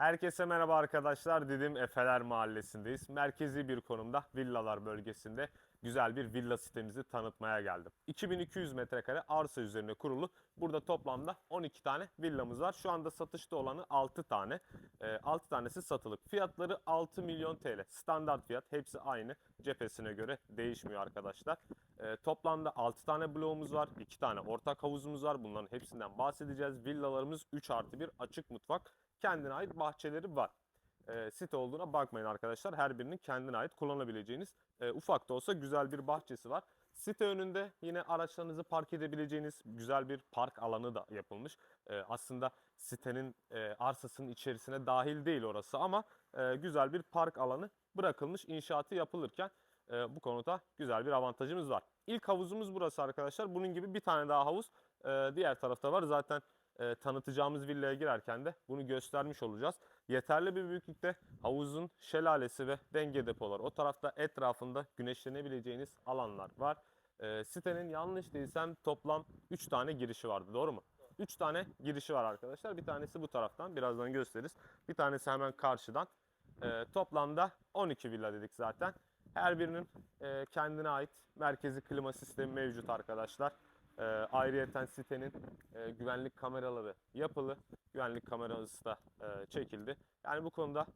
Herkese merhaba arkadaşlar. Didim Efeler Mahallesi'ndeyiz. Merkezi bir konumda villalar bölgesinde güzel bir villa sitemizi tanıtmaya geldim. 2200 metrekare arsa üzerine kurulu. Burada toplamda 12 tane villamız var. Şu anda satışta olanı 6 tane. 6 tanesi satılık. Fiyatları 6 milyon TL. Standart fiyat. Hepsi aynı. Cephesine göre değişmiyor arkadaşlar. Ee, toplamda 6 tane bloğumuz var. 2 tane ortak havuzumuz var. Bunların hepsinden bahsedeceğiz. Villalarımız 3 artı 1 açık mutfak. Kendine ait bahçeleri var. Ee, site olduğuna bakmayın arkadaşlar. Her birinin kendine ait kullanabileceğiniz e, ufak da olsa güzel bir bahçesi var. Site önünde yine araçlarınızı park edebileceğiniz güzel bir park alanı da yapılmış. Ee, aslında sitenin e, arsasının içerisine dahil değil orası ama e, güzel bir park alanı bırakılmış inşaatı yapılırken e, bu konuda güzel bir avantajımız var. İlk havuzumuz burası arkadaşlar. Bunun gibi bir tane daha havuz e, diğer tarafta var. Zaten e, tanıtacağımız villaya girerken de bunu göstermiş olacağız. Yeterli bir büyüklükte havuzun şelalesi ve denge depoları. O tarafta etrafında güneşlenebileceğiniz alanlar var. E, sitenin yanlış değilsem toplam 3 tane girişi vardı doğru mu? 3 tane girişi var arkadaşlar. Bir tanesi bu taraftan birazdan gösteririz. Bir tanesi hemen karşıdan. E, toplamda 12 villa dedik zaten. Her birinin e, kendine ait merkezi klima sistemi mevcut arkadaşlar. E, ayrıyeten sitenin e, güvenlik kameraları yapılı. Güvenlik kamerası da e, çekildi. Yani bu konuda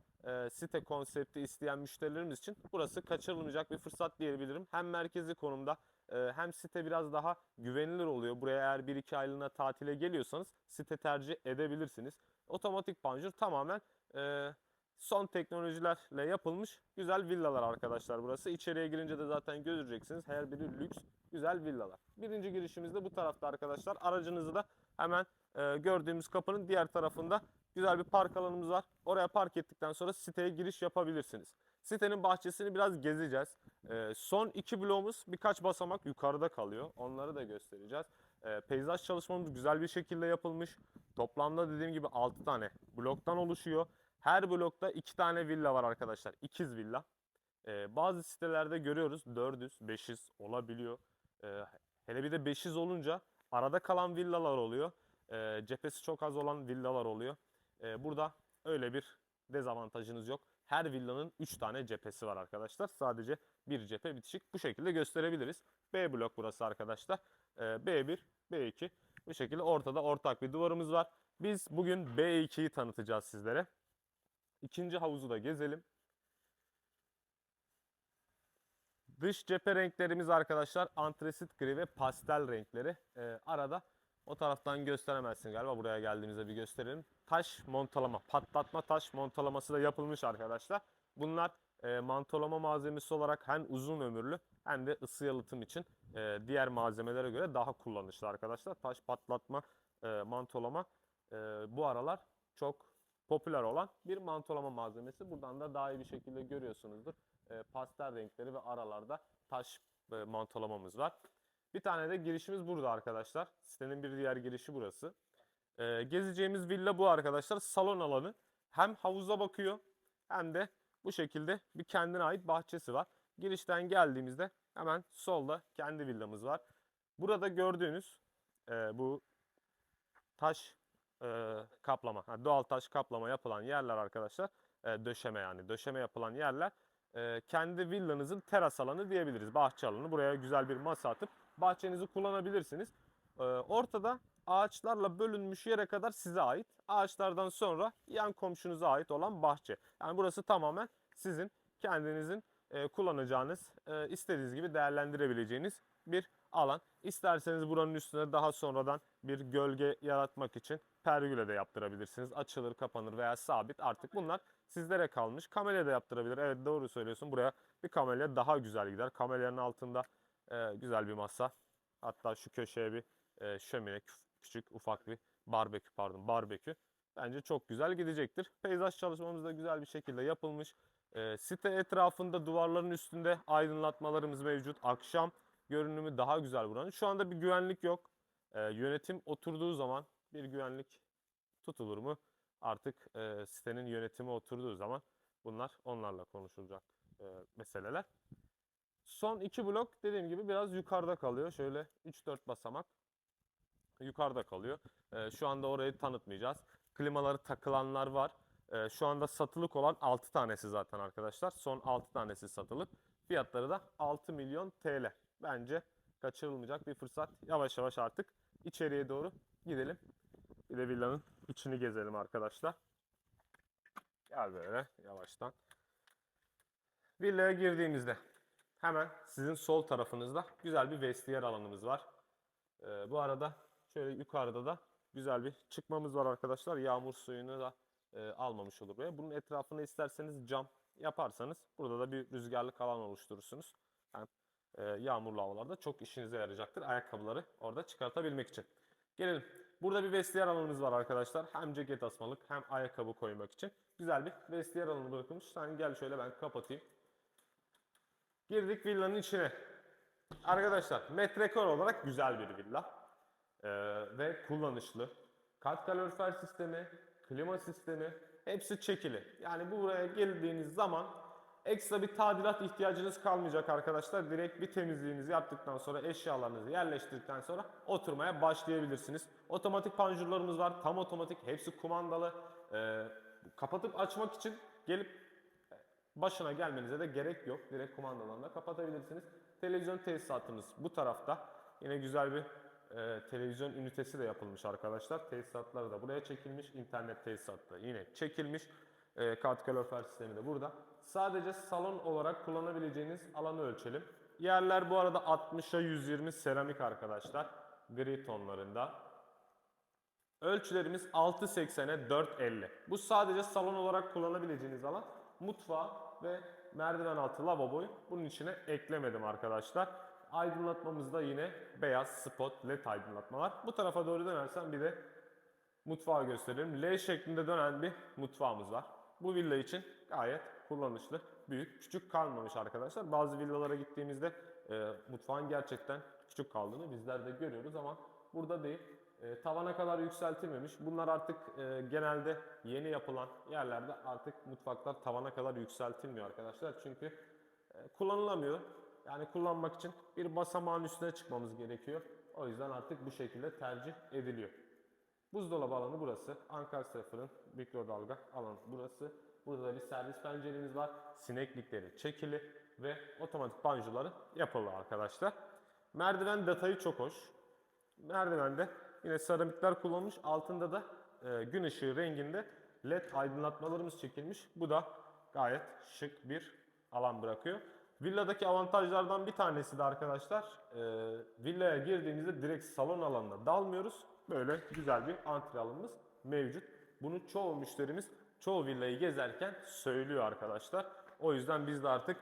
site konsepti isteyen müşterilerimiz için burası kaçırılmayacak bir fırsat diyebilirim. Hem merkezi konumda hem site biraz daha güvenilir oluyor. Buraya eğer 1-2 aylığına tatile geliyorsanız site tercih edebilirsiniz. Otomatik panjur tamamen son teknolojilerle yapılmış güzel villalar arkadaşlar burası. İçeriye girince de zaten göreceksiniz. Her biri lüks güzel villalar. Birinci girişimiz de bu tarafta arkadaşlar. Aracınızı da hemen e, gördüğümüz kapının diğer tarafında güzel bir park alanımız var. Oraya park ettikten sonra siteye giriş yapabilirsiniz. Sitenin bahçesini biraz gezeceğiz. E, son iki bloğumuz birkaç basamak yukarıda kalıyor. Onları da göstereceğiz. E, peyzaj çalışmamız güzel bir şekilde yapılmış. Toplamda dediğim gibi 6 tane bloktan oluşuyor. Her blokta 2 tane villa var arkadaşlar. İkiz villa. Ee, bazı sitelerde görüyoruz 400, 500 olabiliyor. Ee, hele bir de 500 olunca arada kalan villalar oluyor. Ee, cephesi çok az olan villalar oluyor. Ee, burada öyle bir dezavantajınız yok. Her villanın 3 tane cephesi var arkadaşlar. Sadece bir cephe bitişik. Bu şekilde gösterebiliriz. B blok burası arkadaşlar. Ee, B1, B2 bu şekilde ortada ortak bir duvarımız var. Biz bugün B2'yi tanıtacağız sizlere. İkinci havuzu da gezelim. Dış cephe renklerimiz arkadaşlar antresit gri ve pastel renkleri. Ee, arada o taraftan gösteremezsin galiba buraya geldiğimizde bir gösterelim. Taş montalama, patlatma taş montalaması da yapılmış arkadaşlar. Bunlar e, mantolama malzemesi olarak hem uzun ömürlü hem de ısı yalıtım için e, diğer malzemelere göre daha kullanışlı arkadaşlar. Taş patlatma, e, mantolama e, bu aralar çok popüler olan bir mantolama malzemesi. Buradan da daha iyi bir şekilde görüyorsunuzdur. E, pastel renkleri ve aralarda taş e, mantolamamız var. Bir tane de girişimiz burada arkadaşlar. Sitenin bir diğer girişi burası. E, gezeceğimiz villa bu arkadaşlar. Salon alanı. Hem havuza bakıyor hem de bu şekilde bir kendine ait bahçesi var. Girişten geldiğimizde hemen solda kendi villamız var. Burada gördüğünüz e, bu taş e, kaplama, ha, doğal taş kaplama yapılan yerler arkadaşlar, e, döşeme yani döşeme yapılan yerler e, kendi villanızın teras alanı diyebiliriz. Bahçe alanı. Buraya güzel bir masa atıp bahçenizi kullanabilirsiniz. E, ortada ağaçlarla bölünmüş yere kadar size ait. Ağaçlardan sonra yan komşunuza ait olan bahçe. Yani burası tamamen sizin kendinizin e, kullanacağınız, e, istediğiniz gibi değerlendirebileceğiniz bir alan. İsterseniz buranın üstüne daha sonradan bir gölge yaratmak için pergüle de yaptırabilirsiniz. Açılır, kapanır veya sabit artık bunlar sizlere kalmış. Kamelya da yaptırabilir. Evet doğru söylüyorsun. Buraya bir kamelya daha güzel gider. Kamelyanın altında e, güzel bir masa. Hatta şu köşeye bir e, şömine, küçük ufak bir barbekü pardon barbekü. Bence çok güzel gidecektir. Peyzaj çalışmamız da güzel bir şekilde yapılmış. E, site etrafında duvarların üstünde aydınlatmalarımız mevcut. Akşam görünümü daha güzel buranın. Şu anda bir güvenlik yok. E, yönetim oturduğu zaman bir güvenlik tutulur mu? Artık e, sitenin yönetimi oturduğu zaman bunlar onlarla konuşulacak e, meseleler. Son iki blok dediğim gibi biraz yukarıda kalıyor. Şöyle 3-4 basamak yukarıda kalıyor. E, şu anda orayı tanıtmayacağız. Klimaları takılanlar var. Ee, şu anda satılık olan 6 tanesi zaten arkadaşlar. Son 6 tanesi satılık. Fiyatları da 6 milyon TL. Bence kaçırılmayacak bir fırsat. Yavaş yavaş artık içeriye doğru gidelim. Bir villanın içini gezelim arkadaşlar. Gel böyle yavaştan. Villaya girdiğimizde hemen sizin sol tarafınızda güzel bir vestiyer alanımız var. Ee, bu arada şöyle yukarıda da güzel bir çıkmamız var arkadaşlar. Yağmur suyunu da e, almamış olur buraya. Bunun etrafını isterseniz cam yaparsanız burada da bir rüzgarlık alan oluşturursunuz. Hem e, yağmurlu havalarda çok işinize yarayacaktır ayakkabıları orada çıkartabilmek için. Gelelim. Burada bir vestiyer alanımız var arkadaşlar. Hem ceket asmalık hem ayakkabı koymak için. Güzel bir vestiyer alanı bırakılmış. Sen gel şöyle ben kapatayım. Girdik villanın içine. Arkadaşlar metrekare olarak güzel bir villa. Ee, ve kullanışlı. Kat kalorifer sistemi, klima sistemi hepsi çekili. Yani buraya geldiğiniz zaman ekstra bir tadilat ihtiyacınız kalmayacak arkadaşlar. Direkt bir temizliğinizi yaptıktan sonra eşyalarınızı yerleştirdikten sonra oturmaya başlayabilirsiniz. Otomatik panjurlarımız var. Tam otomatik. Hepsi kumandalı. Ee, kapatıp açmak için gelip başına gelmenize de gerek yok. Direkt kumandadan da kapatabilirsiniz. Televizyon tesisatımız bu tarafta. Yine güzel bir e, televizyon ünitesi de yapılmış arkadaşlar. Tesisatları da buraya çekilmiş. İnternet tesisatı da yine çekilmiş. E, kat kalorifer sistemi de burada. Sadece salon olarak kullanabileceğiniz alanı ölçelim. Yerler bu arada 60'a 120 seramik arkadaşlar. Gri tonlarında. Ölçülerimiz 6.80'e 4.50. Bu sadece salon olarak kullanabileceğiniz alan. Mutfağı ve merdiven altı lavaboyu bunun içine eklemedim arkadaşlar. Aydınlatmamız da yine beyaz spot led aydınlatma var. Bu tarafa doğru dönersen bir de mutfağı gösterelim. L şeklinde dönen bir mutfağımız var. Bu villa için gayet kullanışlı, büyük, küçük kalmamış arkadaşlar. Bazı villalara gittiğimizde e, mutfağın gerçekten küçük kaldığını bizler de görüyoruz ama burada değil. E, tavana kadar yükseltilmemiş. Bunlar artık e, genelde yeni yapılan yerlerde artık mutfaklar tavana kadar yükseltilmiyor arkadaşlar. Çünkü e, kullanılamıyor. Yani kullanmak için bir basamağın üstüne çıkmamız gerekiyor. O yüzden artık bu şekilde tercih ediliyor. Buzdolabı alanı burası. Ankara fırın mikrodalga alanı burası. Burada da bir servis penceremiz var. Sineklikleri çekili ve otomatik banjoları yapılı arkadaşlar. Merdiven detayı çok hoş. Merdivende yine seramikler kullanılmış. Altında da e, gün ışığı renginde led aydınlatmalarımız çekilmiş. Bu da gayet şık bir alan bırakıyor. Villadaki avantajlardan bir tanesi de arkadaşlar e, villaya girdiğimizde direkt salon alanına dalmıyoruz. Böyle güzel bir antre alanımız mevcut. Bunu çoğu müşterimiz çoğu villayı gezerken söylüyor arkadaşlar. O yüzden biz de artık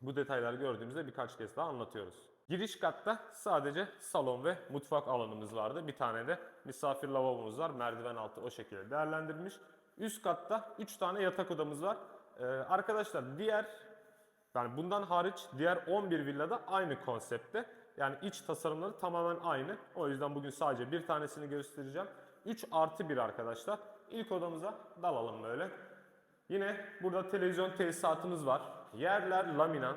bu detayları gördüğümüzde birkaç kez daha anlatıyoruz. Giriş katta sadece salon ve mutfak alanımız vardı. Bir tane de misafir lavabomuz var. Merdiven altı o şekilde değerlendirilmiş. Üst katta 3 tane yatak odamız var. Ee, arkadaşlar diğer yani bundan hariç diğer 11 villada aynı konsepte. Yani iç tasarımları tamamen aynı. O yüzden bugün sadece bir tanesini göstereceğim. 3 artı 1 arkadaşlar. İlk odamıza dalalım böyle. Yine burada televizyon tesisatımız var. Yerler laminat.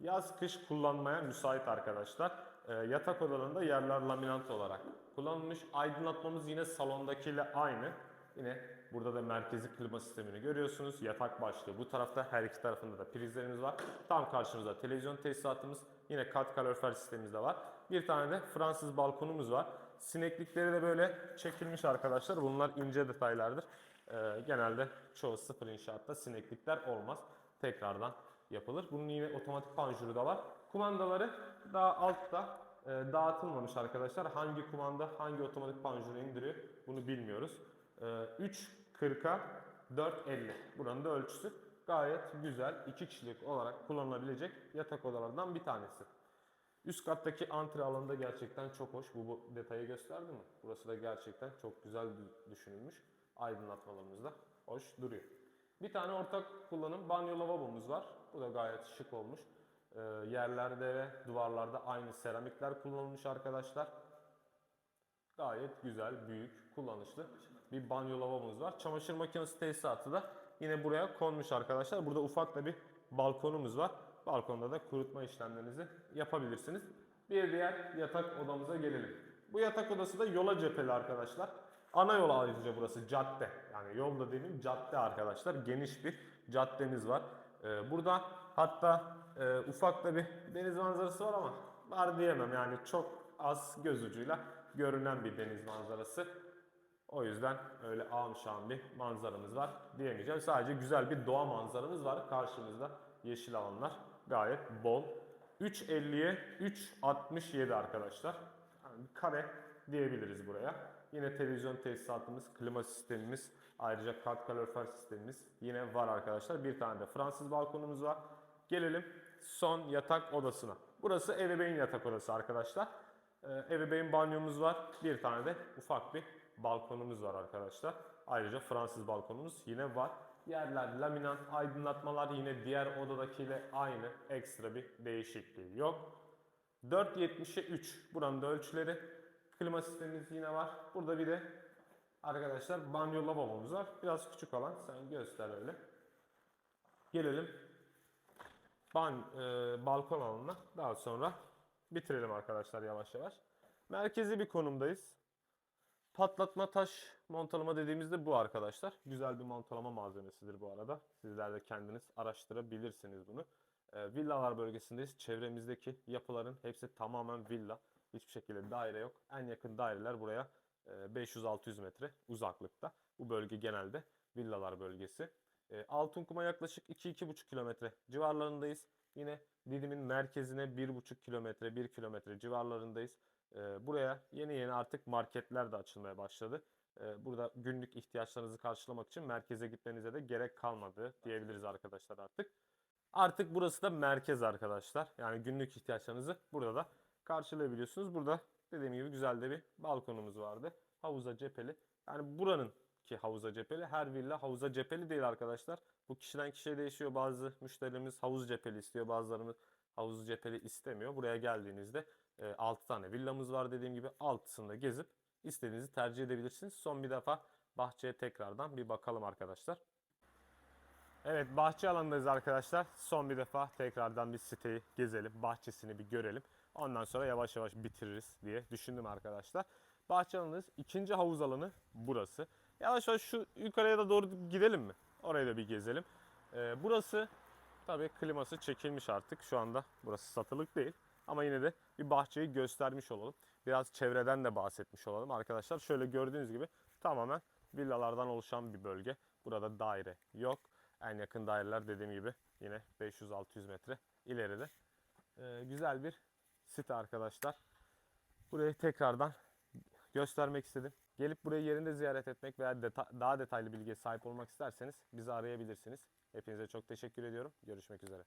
Yaz kış kullanmaya müsait arkadaşlar. Ee, yatak odalarında yerler laminat olarak kullanılmış. Aydınlatmamız yine salondakiyle aynı. Yine burada da merkezi klima sistemini görüyorsunuz. Yatak başlığı bu tarafta her iki tarafında da prizlerimiz var. Tam karşımızda televizyon tesisatımız. Yine kat kalorifer sistemimiz de var. Bir tane de Fransız balkonumuz var. Sineklikleri de böyle çekilmiş arkadaşlar. Bunlar ince detaylardır. Ee, genelde çoğu sıfır inşaatta sineklikler olmaz. Tekrardan yapılır. Bunun yine otomatik panjuru da var. Kumandaları daha altta e, dağıtılmamış arkadaşlar. Hangi kumanda hangi otomatik panjuru indiriyor bunu bilmiyoruz. E, 3.40'a 4.50 buranın da ölçüsü. Gayet güzel iki kişilik olarak kullanılabilecek yatak odalarından bir tanesi. Üst kattaki antre alanı da gerçekten çok hoş. Bu, bu detayı gösterdi mi? Burası da gerçekten çok güzel dü- düşünülmüş. Aydınlatmalarımız da hoş duruyor. Bir tane ortak kullanım banyo lavabomuz var. Bu da gayet şık olmuş. Ee, yerlerde ve duvarlarda aynı seramikler kullanılmış arkadaşlar. Gayet güzel, büyük, kullanışlı bir banyo lavabomuz var. Çamaşır makinesi tesisatı da yine buraya konmuş arkadaşlar. Burada ufak da bir balkonumuz var. Balkonda da kurutma işlemlerinizi yapabilirsiniz. Bir diğer yatak odamıza gelelim. Bu yatak odası da yola cepheli arkadaşlar. Ana yol ayrıca burası cadde. Yani yolda demeyeyim cadde arkadaşlar. Geniş bir caddemiz var. Ee, burada hatta e, ufak da bir deniz manzarası var ama var diyemem. Yani çok az göz ucuyla görünen bir deniz manzarası. O yüzden öyle şahım bir manzaramız var diyemeyeceğim. Sadece güzel bir doğa manzaramız var. Karşımızda yeşil alanlar gayet bol. 3.50'ye 3.67 arkadaşlar. Yani kare diyebiliriz buraya. Yine televizyon tesisatımız, klima sistemimiz, ayrıca kat kalorifer sistemimiz yine var arkadaşlar. Bir tane de Fransız balkonumuz var. Gelelim son yatak odasına. Burası ebeveyn yatak odası arkadaşlar. Ee, ebeveyn banyomuz var. Bir tane de ufak bir balkonumuz var arkadaşlar. Ayrıca Fransız balkonumuz yine var. Yerler laminat, aydınlatmalar yine diğer odadakiyle aynı. Ekstra bir değişikliği yok. 4.70'e 3 buranın da ölçüleri. Klima sistemimiz yine var. Burada bir de arkadaşlar banyo lavabomuz var. Biraz küçük alan. Sen göster öyle. Gelelim ban, e, balkon alanına. Daha sonra bitirelim arkadaşlar yavaş yavaş. Merkezi bir konumdayız. Patlatma taş montalama dediğimizde bu arkadaşlar. Güzel bir montalama malzemesidir bu arada. Sizler de kendiniz araştırabilirsiniz bunu. E, villalar bölgesindeyiz. Çevremizdeki yapıların hepsi tamamen villa. Hiçbir şekilde daire yok. En yakın daireler buraya e, 500-600 metre uzaklıkta. Bu bölge genelde villalar bölgesi. E, Altınkum'a yaklaşık 2-2,5 kilometre civarlarındayız. Yine Didim'in merkezine 1,5 kilometre, 1 kilometre civarlarındayız. E, buraya yeni yeni artık marketler de açılmaya başladı. E, burada günlük ihtiyaçlarınızı karşılamak için merkeze gitmenize de gerek kalmadı diyebiliriz arkadaşlar artık. Artık burası da merkez arkadaşlar. Yani günlük ihtiyaçlarınızı burada da karşılayabiliyorsunuz. Burada dediğim gibi güzel de bir balkonumuz vardı. Havuza cepheli. Yani buranın ki havuza cepheli. Her villa havuza cepheli değil arkadaşlar. Bu kişiden kişiye değişiyor. Bazı müşterilerimiz havuz cepheli istiyor. Bazılarımız havuz cepheli istemiyor. Buraya geldiğinizde 6 tane villamız var dediğim gibi. Altısında gezip istediğinizi tercih edebilirsiniz. Son bir defa bahçeye tekrardan bir bakalım arkadaşlar. Evet bahçe alanındayız arkadaşlar. Son bir defa tekrardan bir siteyi gezelim. Bahçesini bir görelim. Ondan sonra yavaş yavaş bitiririz diye düşündüm arkadaşlar. Bahçe alanındayız. İkinci havuz alanı burası. Yavaş yavaş şu yukarıya da doğru gidelim mi? Orayı da bir gezelim. Ee, burası tabii kliması çekilmiş artık. Şu anda burası satılık değil. Ama yine de bir bahçeyi göstermiş olalım. Biraz çevreden de bahsetmiş olalım arkadaşlar. Şöyle gördüğünüz gibi tamamen villalardan oluşan bir bölge. Burada daire yok. En yakın daireler dediğim gibi yine 500-600 metre ileride. Ee, güzel bir site arkadaşlar. Burayı tekrardan göstermek istedim. Gelip burayı yerinde ziyaret etmek veya deta- daha detaylı bilgiye sahip olmak isterseniz bizi arayabilirsiniz. Hepinize çok teşekkür ediyorum. Görüşmek üzere.